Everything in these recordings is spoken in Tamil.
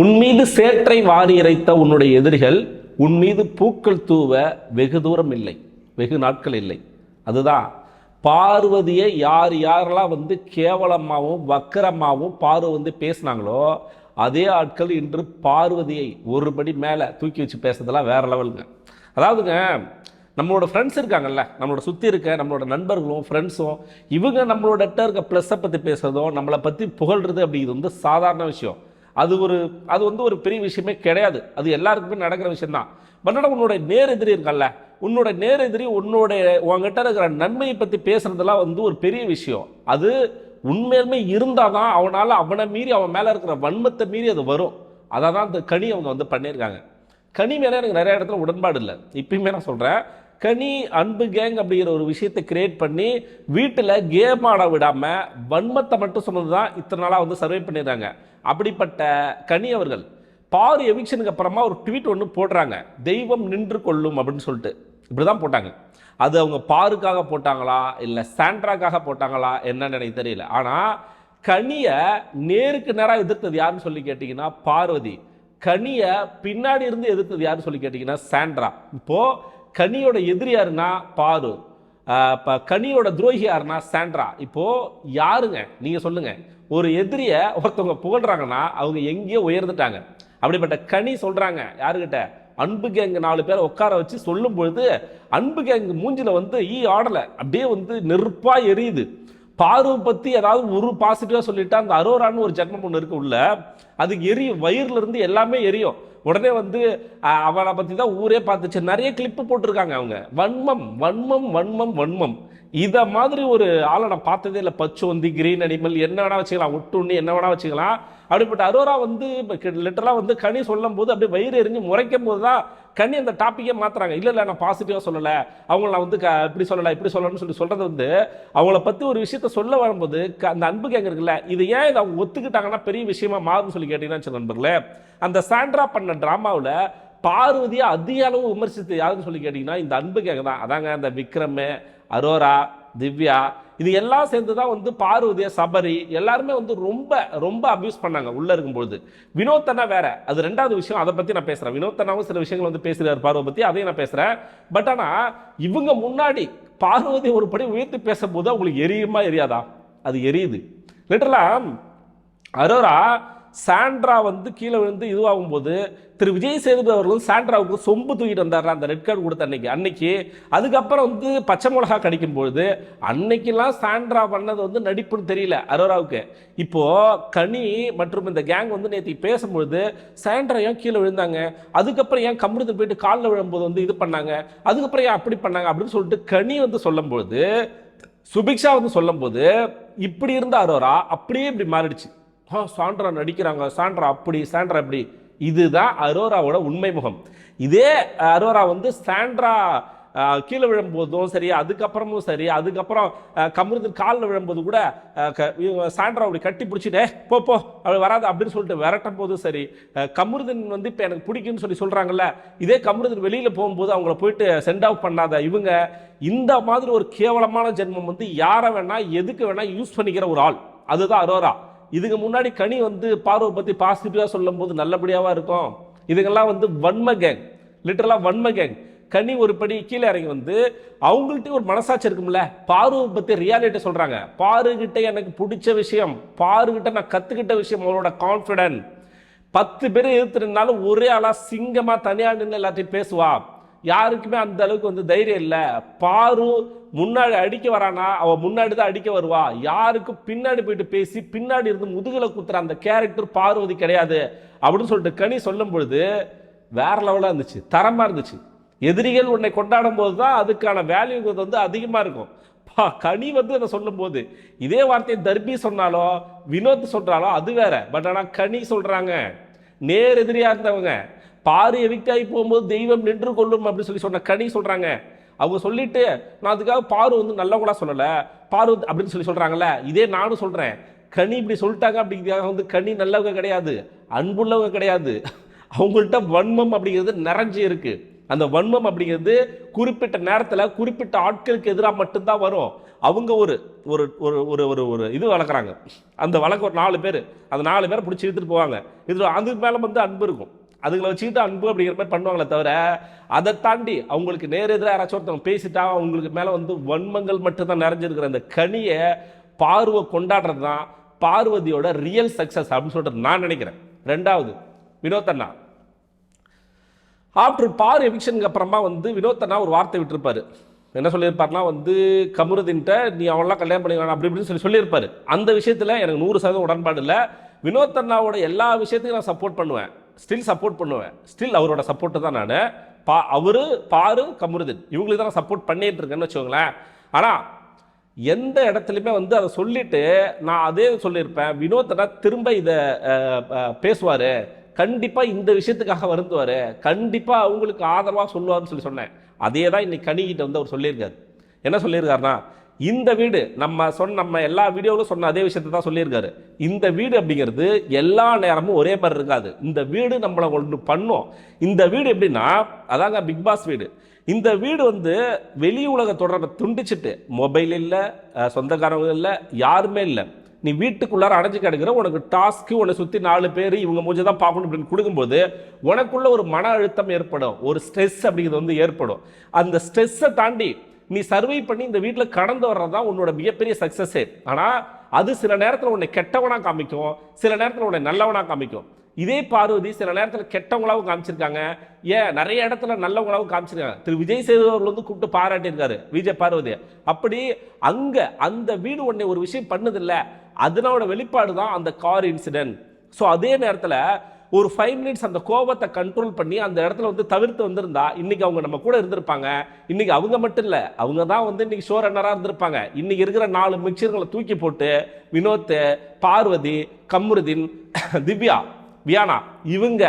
உன் மீது சேற்றை வாரி இறைத்த உன்னுடைய எதிரிகள் உன் மீது பூக்கள் தூவ வெகு தூரம் இல்லை வெகு நாட்கள் இல்லை. அதுதான் பார்வதியை யார் யாரெல்லாம் வந்து கேவலமாகவும் வக்கரமாகவும் பார்வை வந்து பேசுனாங்களோ அதே ஆட்கள் இன்று பார்வதியை ஒருபடி மேலே தூக்கி வச்சு பேசுறதெல்லாம் வேற லெவலுங்க. அதாவதுங்க நம்மளோட ஃப்ரெண்ட்ஸ் இருக்காங்கல்ல நம்மளோட சுற்றி இருக்க நம்மளோட நண்பர்களும் ஃப்ரெண்ட்ஸும் இவங்க நம்மளோட இருக்க ப்ளஸ்ஸை பற்றி பேசுறதும் நம்மளை பற்றி புகழ்றது அப்படிங்கிறது வந்து சாதாரண விஷயம். அது ஒரு அது வந்து ஒரு பெரிய விஷயமே கிடையாது. அது எல்லாருக்குமே நடக்கிற விஷயம்தான். பட் ஆனால் உன்னோட நேர் எதிரி இருக்கல்ல உன்னோட நேர் எதிரி உன்னோட உங்ககிட்ட இருக்கிற நன்மையை பற்றி பேசுறதெல்லாம் வந்து ஒரு பெரிய விஷயம். அது உண்மையுமே இருந்தால் தான் அவனால் அவனை மீறி அவன் மேலே இருக்கிற வன்மத்தை மீறி அது வரும். அதை தான் அந்த கனி அவங்க வந்து பண்ணியிருக்காங்க. கனி மேலே எனக்கு நிறைய இடத்துல உடன்பாடு இல்லை. இப்பயுமே நான் சொல்கிறேன் கனி அன்பு கேங் அப்படிங்கிற ஒரு விஷயத்தை கிரியேட் பண்ணி வீட்டில் கேம் ஆட விடாமல் வன்மத்தை மட்டும் சொன்னது தான் இத்தனை நாளாக வந்து சர்வே பண்ணிடுறாங்க அப்படிப்பட்ட கனி அவர்கள். பாரு எவிக்ஷனுக்கு அப்புறமா ஒரு ட்வீட் ஒன்று போடுறாங்க. தெய்வம் நின்று கொள்ளும் அப்படின்னு சொல்லிட்டு. இப்படி தான் போட்டாங்க. அது அவங்க பாருக்காக போட்டாங்களா? இல்லை சாண்ட்ராக்காக போட்டாங்களா? என்னன்னு எனக்கு தெரியல. ஆனால் கனியை நேருக்கு நேராக எதிர்த்தது யாருன்னு சொல்லி கேட்டிங்கன்னா பார்வதி. கனியை பின்னாடி இருந்து எதிர்த்தது யாருன்னு சொல்லி கேட்டிங்கன்னா சாண்ட்ரா. இப்போது கனியோட எதிரி யாருன்னா பாரு. இப்போ கனியோட துரோகி யாருன்னா சாண்ட்ரா. இப்போது யாருங்க? நீங்கள் சொல்லுங்கள் ஒரு எதிரியை ஒருத்தவங்க புகழ்றாங்கன்னா அவங்க எங்கேயோ உயர்ந்துட்டாங்க. அப்படிப்பட்ட கனி சொல்கிறாங்க யாருக்கிட்ட அன்பு கேங் நாலு பேரை உட்கார வச்சு சொல்லும் பொழுது அன்பு கேங் மூஞ்சில வந்து ஈ ஆடலை. அப்படியே வந்து நெருப்பாக எரியுது. பார்வை பற்றி ஏதாவது ஒரு பாசிட்டிவாக சொல்லிட்டா அந்த அரோரான்னு ஒரு ஜென்மம் ஒன்று இருக்கு உள்ள அதுக்கு எரியும் வயிறுலேருந்து எல்லாமே எரியும். உடனே வந்து அவளை பற்றி தான் ஊரே பார்த்துச்சு. நிறைய கிளிப்பு போட்டிருக்காங்க அவங்க. வன்மம் வன்மம் வன்மம் வன்மம். இதை மாதிரி ஒரு ஆளை நான் பார்த்ததே இல்லை. பச்சோந்தி கிரீன் அனிமல் என்ன வேணா வச்சுக்கலாம். ஒட்டுண்ணி என்ன வேணா வச்சுக்கலாம். அப்படிப்பட்ட அரோரா வந்து லிட்டரலாக வந்து கனி சொல்லும் போது அப்படியே வயிறு எரிஞ்சு முறைக்கும் போது தான் கனி அந்த டாப்பிக்கே மாத்துறாங்க. இல்லை இல்லை நான் பாசிட்டிவாக சொல்லலை. அவங்கள நான் வந்து க இப்படி சொல்லலை இப்படி சொல்லணும்னு சொல்லி சொல்றது வந்து அவங்கள பற்றி ஒரு விஷயத்த சொல்ல வரும்போது க- அந்த அன்பு கேங்க இருக்குல்ல இது ஏன் இதை அவங்க ஒத்துக்கிட்டாங்கன்னா பெரிய விஷயமா மாறும்னு சொல்லி கேட்டீங்கன்னா வச்சுக்கோங்க நண்பர்களே. அந்த சாண்ட்ரா பண்ண டிராமாவில் பார்வதியை அதிக அளவு விமர்சித்து யாருன்னு சொல்லி கேட்டிங்கன்னா இந்த அன்பு கேட்க தான். அதாங்க அந்த விக்ரம் அரோரா திவ்யா இது எல்லாம் சேர்ந்து தான் வந்து பார்வதிய சபரி எல்லாருமே வந்து ரொம்ப ரொம்ப அப்யூஸ் பண்ணாங்க உள்ள இருக்கும்பொழுது. வினோத்தனா வேற. அது ரெண்டாவது விஷயம் அதை பத்தி நான் பேசுறேன். வினோத்தனாவும் சில விஷயங்கள் வந்து பேசுகிறார் பார்வை பற்றி அதையும் நான் பேசுறேன். பட் ஆனா இவங்க முன்னாடி பார்வதி ஒரு படி உயர்த்தி பேசும்போது அவங்களுக்கு எரியுமா எரியாதா? அது எரியுது. லிட்டரலா அரோரா சாண்ட்ரா வந்து கீழே விழுந்து இதுவாகும் போது திரு விஜய் சேதுபதி அவர்களும் சாண்ட்ராவுக்கு சொம்பு தூக்கிட்டு வந்தார் அந்த ரெட் கார்டு கொடுத்த அன்னைக்கு. அன்னைக்கு அதுக்கப்புறம் வந்து பச்சை மிளகா கடிக்கும் பொழுது அன்னைக்கெல்லாம் சாண்ட்ரா பண்ணது வந்து நடிப்புன்னு தெரியல அரோராவுக்கு. இப்போது கனி மற்றும் இந்த கேங் வந்து நேற்று பேசும்பொழுது சாண்ட்ரா ஏன் கீழே விழுந்தாங்க? அதுக்கப்புறம் ஏன் கம்முடுத்து போயிட்டு காலில் விழும்போது வந்து இது பண்ணாங்க? அதுக்கப்புறம் ஏன் அப்படி பண்ணாங்க? அப்படின்னு சொல்லிட்டு கனி வந்து சொல்லும்பொழுது சுபிக்ஷா வந்து சொல்லும்போது இப்படி இருந்த அரோரா அப்படியே இப்படி மாறிடுச்சு. ஆ சாண்ட்ரா நடிக்கிறாங்க. சாண்ட்ரா அப்படி சாண்ட்ரா அப்படி இதுதான் அரோராவோட உண்மை முகம். இதே அரோரா வந்து சாண்ட்ரா கீழே விழும்போதும் சரி அதுக்கப்புறமும் சரி அதுக்கப்புறம் கமருதன் காலில் விழும்போது கூட க- இவங்க சாண்ட்ரா அப்படி கட்டி பிடிச்சிட்டே போ போ அவள் வராது அப்படின்னு சொல்லிட்டு விரட்டும் போதும் சரி கமருதன் வந்து இப்போ எனக்கு பிடிக்குன்னு சொல்லி சொல்கிறாங்கல்ல இதே கமருதன் வெளியில் போகும்போது அவங்கள போயிட்டு சென்ட் ஆஃப் பண்ணாத இவங்க இந்த மாதிரி ஒரு கேவலமான ஜென்மம் வந்து யாரை வேணால் எதுக்கு வேணால் யூஸ் பண்ணிக்கிற ஒரு ஆள். அதுதான் அரோரா. இதுக்கு முன்னாடி கனி வந்து பார்வை பற்றி பாசிட்டிவாக சொல்லும்போது நல்லபடியாவா இருக்கும். இதுங்கெல்லாம் வந்து வன்ம கேங் லிட்டரலாக வன்ம கேங் கனி ஒரு படி கீழே இறங்கி வந்து அவங்கள்ட்ட ஒரு மனசாட்சி இருக்கும்ல? பார்வை பற்றி ரியாலிட்டி சொல்கிறாங்க பாருகிட்ட எனக்கு பிடிச்ச விஷயம் பாருகிட்ட நான் கற்றுக்கிட்ட விஷயம் அவளோட கான்ஃபிடென்ட் பத்து பேர் எதிர்த்துருந்தாலும் ஒரே ஆளாக சிங்கமாக தனியாக நின்று எல்லாத்தையும் பேசுவா. யாருக்குமே அந்த அளவுக்கு வந்து தைரியம் இல்லை. பாரு முன்னாடி அடிக்க வரானா அவள் முன்னாடி தான் அடிக்க வருவா. யாருக்கும் பின்னாடி போயிட்டு பேசி பின்னாடி இருந்து முதுகில் குத்துற அந்த கேரக்டர் பார்வதி கிடையாது. அப்படின்னு சொல்லிட்டு கனி சொல்லும் பொழுது வேற லெவலாக இருந்துச்சு தரமாக இருந்துச்சு. எதிரிகள் உன்னை கொண்டாடும் போது தான் அதுக்கான வேல்யூங்கிறது வந்து அதிகமாக இருக்கும். பா கனி வந்து அதை சொல்லும்போது இதே வார்த்தையை தர்பி சொன்னாலோ வினோத் சொல்கிறாலோ அது வேற. பட் ஆனால் கனி சொல்கிறாங்க நேர் எதிரியாக இருந்தவங்க பாரு எவிக்ட் ஆகி போகும்போது தெய்வம் நின்று கொள்ளும் அப்படின்னு சொல்லி சொன்ன கனி சொல்கிறாங்க அவங்க சொல்லிட்டு நான் அதுக்காக பாரு வந்து நல்லவங்களா சொல்லலை. பாரு அப்படின்னு சொல்லி சொல்கிறாங்கல்ல இதே நானும் சொல்கிறேன் கனி இப்படி சொல்லிட்டாங்க அப்படிங்கிறதுக்காக வந்து கனி நல்லவங்க கிடையாது. அன்புள்ளவங்க கிடையாது. அவங்கள்ட்ட வன்மம் அப்படிங்கிறது நிறைஞ்சு இருக்கு. அந்த வன்மம் அப்படிங்கிறது குறிப்பிட்ட நேரத்தில் குறிப்பிட்ட ஆட்களுக்கு எதிராக மட்டும்தான் வரும். அவங்க ஒரு ஒரு ஒரு ஒரு ஒரு ஒரு இது வளர்க்குறாங்க. அந்த வழக்கு ஒரு நாலு பேர். அந்த நாலு பேரை பிடிச்சி இழுத்துட்டு போவாங்க. இதில் அதுக்கு மேலே வந்து அன்பு இருக்கும். அதுங்களை வச்சுக்கிட்டு அன்பு அப்படிங்கிற மாதிரி பண்ணுவாங்களே தவிர அதை தாண்டி அவங்களுக்கு நேர் எதிராக யாராச்சும் ஒருத்தவங்க பேசிட்டா அவங்களுக்கு மேலே வந்து வன்மங்கள் மட்டும்தான் நிறைஞ்சிருக்கிற அந்த கனியை பார்வை கொண்டாடுறது தான் பார்வதியோட ரியல் சக்ஸஸ் அப்படின்னு சொல்லிட்டு நான் நினைக்கிறேன். ரெண்டாவது வினோத் அண்ணா. ஆஃப்டர் பார் எவிக்ஷனுக்கு அப்புறமா வந்து வினோத் அண்ணா ஒரு வார்த்தை விட்டுருப்பாரு. என்ன சொல்லியிருப்பார்னா வந்து கமருதின்ட்ட நீ அவன்லாம் கல்யாணம் பண்ணிக்கலாம் அப்படி இப்படின்னு சொல்லி சொல்லியிருப்பார். அந்த விஷயத்தில் எனக்கு நூறு சதவீதம் உடன்பாடு இல்லை. வினோத் அண்ணாவோட எல்லா விஷயத்தையும் நான் சப்போர்ட் பண்ணுவேன். ஸ்டில் சப்போர்ட் பண்ணுவேன். ஸ்டில் அவரோட சப்போர்ட்டு தான் நான். பா அவரு பாரு கமருதன் இவங்களுக்கு தான் சப்போர்ட் பண்ணிட்டு இருக்கேன்னு வச்சுக்கோங்களேன். ஆனால் எந்த இடத்துலையுமே வந்து அதை சொல்லிட்டு நான் அதே சொல்லியிருப்பேன். வினோதனா திரும்ப இதை பேசுவார். கண்டிப்பாக இந்த விஷயத்துக்காக வருந்துவார். கண்டிப்பாக அவங்களுக்கு ஆதரவாக சொல்லுவார்னு சொல்லி சொன்னேன். அதே தான் இன்னைக்கு கனிகிட்ட வந்து அவர் சொல்லியிருக்காரு. என்ன சொல்லியிருக்காருன்னா இந்த வீடு நம்ம சொன்ன நம்ம எல்லா வீடியோவிலும் சொன்ன அதே விஷயத்தை தான் சொல்லியிருக்காரு. இந்த வீடு அப்படிங்கிறது எல்லா நேரமும் ஒரே மாதிரி இருக்காது. இந்த வீடு நம்மளை ஒன்று பண்ணும். இந்த வீடு எப்படின்னா அதாங்க பிக் பாஸ் வீடு. இந்த வீடு வந்து வெளி உலக தொடர்பை துண்டிச்சிட்டு மொபைல் இல்லை சொந்தக்காரங்க இல்லை யாருமே இல்லை. நீ வீட்டுக்குள்ளார அடைஞ்சு கிடக்கிற உனக்கு டாஸ்க்கு உன்னை சுற்றி நாலு பேர் இவங்க மூஞ்சி தான் பார்க்கணும் அப்படின்னு கொடுக்கும்போது உனக்குள்ள ஒரு மன அழுத்தம் ஏற்படும். ஒரு ஸ்ட்ரெஸ் அப்படிங்கிறது வந்து ஏற்படும். அந்த ஸ்ட்ரெஸ்ஸை தாண்டி நீ சர்வை பண்ணி இந்த வீட்டில் கடந்து வர்றது தான் உன்னோட மிகப்பெரிய சக்ஸஸே ஆனால் அது சில நேரத்தில் உன்னை கெட்டவனாக காமிக்கும் சில நேரத்தில் உன்னை நல்லவனாக காமிக்கும். இதே பார்வதி சில நேரத்தில் கெட்டவங்களாவும் காமிச்சிருக்காங்க. ஏன்? நிறைய இடத்துல நல்லவங்களாவும் காமிச்சிருக்காங்க. திரு. விஜய் சேதுபவர்கள் வந்து கூப்பிட்டு பாராட்டியிருக்காரு விஜய் பார்வதி அப்படி அங்கே அந்த வீடு உன்னை ஒரு விஷயம் பண்ணதில்லை. அதனோட வெளிப்பாடு தான் அந்த கார் இன்சிடென்ட் ஸோ அதே நேரத்தில் ஒரு ஃபைவ் மினிட்ஸ் அந்த கோபத்தை கண்ட்ரோல் பண்ணி அந்த இடத்துல வந்து தவிர்த்து வந்திருந்தா இன்னைக்கு அவங்க நம்ம கூட இருந்திருப்பாங்க. இன்னைக்கு அவங்க மட்டும் இல்லை அவங்க தான் வந்து இன்னைக்கு ஷோ ரன்னராக இருந்திருப்பாங்க. இன்னைக்கு இருக்கிற நாலு மிக்சர்களை தூக்கி போட்டு வினோத் பார்வதி கம்ருதீன் திவ்யா வியானா இவங்க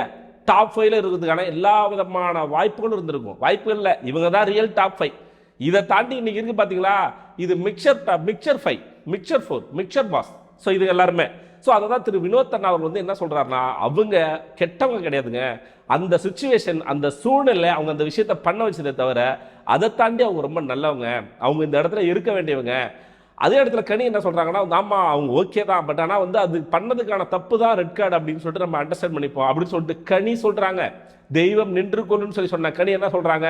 டாப் ஃபைவ்ல இருக்கிறதுக்கான எல்லா விதமான வாய்ப்புகளும் இருந்திருக்கும். வாய்ப்புகள் இல்லை இவங்க தான் ரியல் டாப் ஃபைவ் இதை தாண்டி இன்னைக்கு இருக்கு பார்த்தீங்களா இது mixer mixer five mixer four mixer pass so இது எல்லாருமே. ஸோ அதை தான் திரு வினோத் அண்ணா அவர் வந்து என்ன சொல்கிறாருன்னா அவங்க கெட்டவங்க கிடையாதுங்க. அந்த சுச்சுவேஷன் அந்த சூழ்நிலை அவங்க அந்த விஷயத்த பண்ண வச்சதே தவிர அதை தாண்டி அவங்க ரொம்ப நல்லவங்க. அவங்க இந்த இடத்துல இருக்க வேண்டியவங்க. அதே இடத்துல கனி என்ன சொல்றாங்கன்னா ஆமா அவங்க ஓகே தான். பட் ஆனால் வந்து அது பண்ணதுக்கான தப்பு தான் ரெட் கார்டு அப்படின்னு சொல்லிட்டு நம்ம அண்டர்ஸ்டாண்ட் பண்ணிப்போம். அப்படின்னு சொல்லிட்டு கனி சொல்கிறாங்க தெய்வம் நின்று கொள்ளுன்னு சொல்லி சொன்ன கனி என்ன சொல்கிறாங்க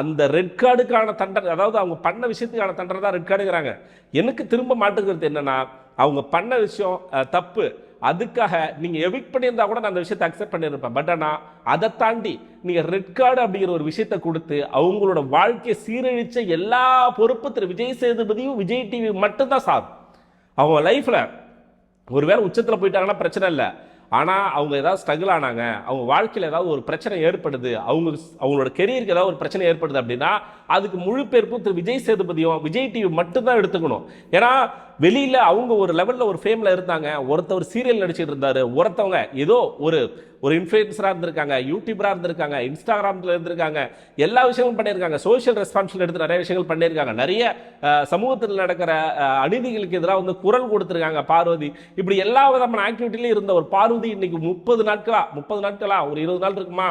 அந்த ரெட் கார்டுக்கான தண்டனை அதாவது அவங்க பண்ண விஷயத்துக்கான தண்டனை தான் ரெட் கார்டுங்கிறாங்க எனக்கு திரும்ப மாட்டுக்கிறது என்னன்னா அவங்க பண்ண விஷயம் தப்பு. அதுக்காக நீங்கள் எவிக் பண்ணியிருந்தா கூட நான் அந்த விஷயத்தை அக்செப்ட் பண்ணியிருப்பேன். பட் ஆனால் அதை தாண்டி நீங்கள் ரெட் கார்டு அப்படிங்கிற ஒரு விஷயத்தை கொடுத்து அவங்களோட வாழ்க்கையை சீரழித்த எல்லா பொறுப்பு திரு விஜய் சேதுபதியும் விஜய் டிவி மட்டும்தான் சார். அவங்க லைஃப்பில் ஒருவேளை உச்சத்தில் போயிட்டாங்கன்னா பிரச்சனை இல்லை. ஆனால் அவங்க ஏதாவது ஸ்ட்ரகிள் ஆனாங்க அவங்க வாழ்க்கையில் ஏதாவது ஒரு பிரச்சனை ஏற்படுது அவங்க அவங்களோட கெரியருக்கு ஏதாவது ஒரு பிரச்சனை ஏற்படுது அப்படின்னா அதுக்கு முழு பேருக்கும் திரு விஜய் சேதுபதியும் விஜய் டிவி மட்டும்தான் எடுத்துக்கணும். ஏன்னா வெளியில் அவங்க ஒரு லெவலில் ஒரு ஃபேமில் இருந்தாங்க ஒருத்தவர் சீரியல் நடிச்சிட்டு இருந்தார் ஒருத்தவங்க ஏதோ ஒரு ஒரு இன்ஃப்ளூயன்சராக இருந்திருக்காங்க யூடியூபராக இருந்திருக்காங்க இன்ஸ்டாகிராமில் இருந்திருக்காங்க எல்லா விஷயங்களும் பண்ணியிருக்காங்க. சோஷியல் ரெஸ்பான்சிபிள் எடுத்து நிறைய விஷயங்கள் பண்ணியிருக்காங்க. நிறைய சமூகத்தில் நடக்கிற அநீதிகளுக்கு எதிராக வந்து குரல் கொடுத்துருக்காங்க பார்வதி. இப்படி எல்லா விதமான ஆக்டிவிட்டிலையும் இருந்த ஒரு பார்வதி இன்னைக்கு முப்பது நாட்களா? முப்பது நாட்களா? ஒரு இருபது நாள் இருக்குமா?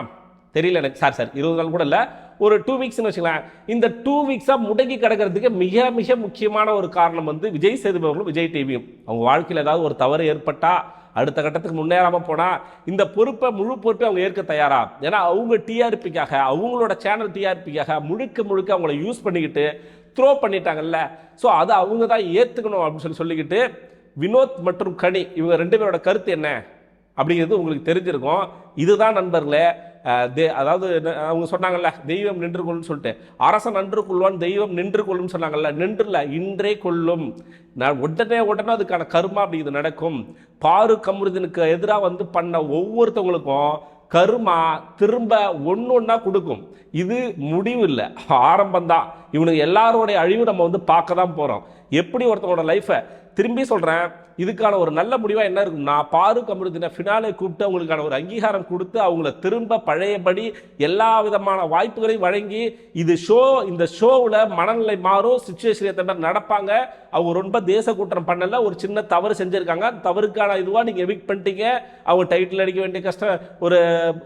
தெரியல எனக்கு. சார் சார் இருபது நாள் கூட இல்லை. ஒரு டூ வீக்ஸ்னு வச்சுக்கலாம் இந்த டூ வீக்ஸாக முடங்கி கிடக்கிறதுக்கு மிக மிக முக்கியமான ஒரு காரணம் வந்து விஜய் சேதுபவர்களும் விஜய் டிவியும் அவங்க வாழ்க்கையில் ஏதாவது ஒரு தவறு ஏற்பட்டால் அடுத்த கட்டத்துக்கு முன்னேறாமல் போனால் இந்த பொறுப்பை முழு பொறுப்பை அவங்க ஏற்க தயாரா? ஏன்னா அவங்க டிஆர்பிக்காக அவங்களோட சேனல் டிஆர்பிக்காக முழுக்க முழுக்க அவங்கள யூஸ் பண்ணிக்கிட்டு த்ரோ பண்ணிட்டாங்கல்ல. ஸோ அதை அவங்க தான் ஏற்றுக்கணும் அப்படின்னு சொல்லி சொல்லிக்கிட்டு வினோத் மற்றும் கனி இவங்க ரெண்டு பேரோட கருத்து என்ன? அப்படிங்கிறது உங்களுக்கு தெரிஞ்சிருக்கும். இதுதான் நண்பர்களே தே- அதாவது அவங்க சொன்னாங்கல்ல தெய்வம் நின்று கொள்ளும் சொல்லிட்டு. அரசன் நன்று கொள்வான் தெய்வம் நின்று கொள்ளும் சொன்னாங்கல்ல. நின்றுல இன்றே கொள்ளும். நான் உடனே உடனே அதுக்கான கர்மா இது நடக்கும். பாரு கமருதனுக்கு எதிராக வந்து பண்ண ஒவ்வொருத்தவங்களுக்கும் கருமா திரும்ப ஒன்று ஒன்றா கொடுக்கும். இது முடிவு இல்லை. ஆரம்பம் தான் இவனுக்கு எல்லாரோடைய அழிவு நம்ம வந்து பார்க்க தான் போகிறோம் எப்படி ஒருத்தவங்களோட லைஃப்பை திரும்பி சொல்கிறேன் இதுக்கான ஒரு நல்ல முடிவாக என்ன இருக்கும்னா பாரு கமருதின ஃபினாலே கூப்பிட்டு அவங்களுக்கான ஒரு அங்கீகாரம் கொடுத்து அவங்கள திரும்ப பழையபடி எல்லா விதமான வாய்ப்புகளையும் வழங்கி இது ஷோ இந்த ஷோவில் மனநிலை மாறும் சுச்சுவேஷன் ஏற்ற மாதிரி நடப்பாங்க. அவங்க ரொம்ப தேச கூட்டம் பண்ணல ஒரு சின்ன தவறு செஞ்சுருக்காங்க. தவறுக்கான இதுவாக நீங்கள் எவிக் பண்ணிட்டீங்க. அவங்க டைட்டில் அடிக்க வேண்டிய கஷ்டம் ஒரு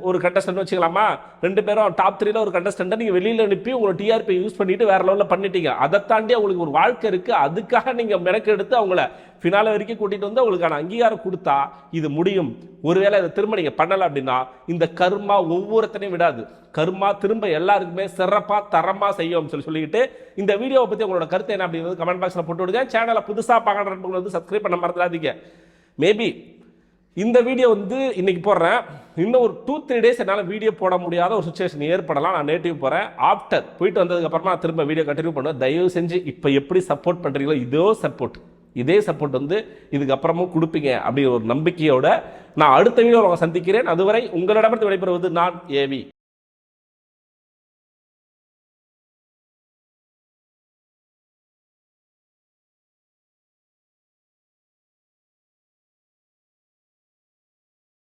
ஒரு கண்டஸ்டன்ட் வச்சுக்கலாமா? ரெண்டு பேரும் டாப் த்ரீல ஒரு கண்டஸ்டண்ட்டை நீங்கள் வெளியில் அனுப்பி உங்களோட டிஆர்பி யூஸ் பண்ணிட்டு வேற லெவலில் பண்ணிட்டீங்க. அதை தாண்டி அவங்களுக்கு ஒரு வாழ்க்கை இருக்குது அது அதுக்காக நீங்கள் மெனக்கெடுத்து அவங்கள ஃபினால வரைக்கும் கூட்டிகிட்டு வந்து அவங்களுக்கான அங்கீகாரம் கொடுத்தா இது முடியும். ஒருவேளை இதை திரும்ப நீங்கள் பண்ணலை அப்படின்னா இந்த கர்மா ஒவ்வொருத்தனையும் விடாது. கர்மா திரும்ப எல்லாருக்குமே சிறப்பாக தரமாக செய்யும் சொல்லி சொல்லிக்கிட்டு இந்த வீடியோவை பற்றி உங்களோட கருத்து என்ன அப்படிங்கிறது கமெண்ட் பாக்ஸில் போட்டு விடுங்க. சேனலை புதுசாக பார்க்குற வந்து சப்ஸ்கிரைப் பண்ண மறந்துடாதீங்க. மேபி இந்த வீடியோ வந்து இன்னைக்கு போடுறேன். இன்னும் ஒரு டூ த்ரீ டேஸ் என்னால் வீடியோ போட முடியாத ஒரு சுச்சுவேஷன் ஏற்படலாம். நான் நேட்டிவ் போகிறேன் ஆஃப்டர் போயிட்டு வந்ததுக்கப்புறமா நான் திரும்ப வீடியோ கண்டினியூ பண்ணுவேன். தயவு செஞ்சு இப்போ எப்படி சப்போர்ட் பண்ணுறீங்களோ இதோ சப்போர்ட் இதே சப்போர்ட் வந்து இதுக்கப்புறமும் கொடுப்பீங்க அப்படிங்கிற ஒரு நம்பிக்கையோட நான் அடுத்த வீடியோ உங்களை சந்திக்கிறேன். அதுவரை உங்களிடமிருந்து விடைபெறுவது நான் ஏவி